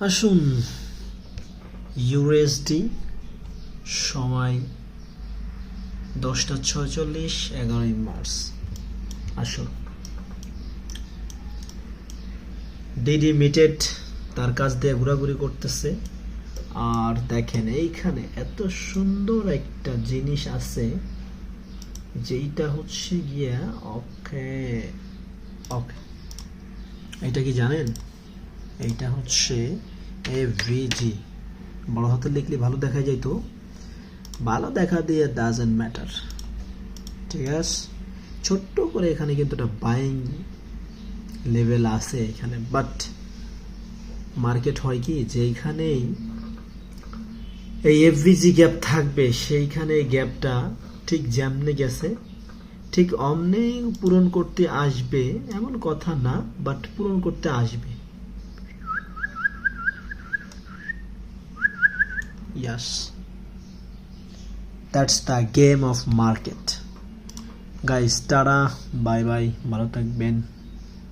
আসুন ইউএসডি সময় দশটা ছয়চল্লিশ, এগারোই মার্চ। আসুন। ডিডি মিটেড তার কাছ দিয়ে ঘোরাঘুরি করতেছে। আর দেখেন, এইখানে এত সুন্দর একটা জিনিস আছে, যেইটা হচ্ছে গিয়া, ওকে ওকে, এটা কি জানেন? এইটা হচ্ছে এ ভিজি বড় হাতে লিখলে ভালো দেখা যাইতো। ভালো দেখা দিয়ে ডাজেন্ট ম্যাটার ঠিক আছে? ছোট্ট করে এখানে কিন্তু একটা বাইং লেভেল আছে এখানে। বাট মার্কেট হয় কি? যেইখানেই এই এফভিজি গ্যাপ থাকবে সেইখানে গ্যাপটা ঠিক যেমনে গেছে, ঠিক অমনে পূরণ করতে আসবে। এমন কথা না বাট পূরণ করতে আসবে। yes that's the game of market guys tata bye bye ভালো থাকবেন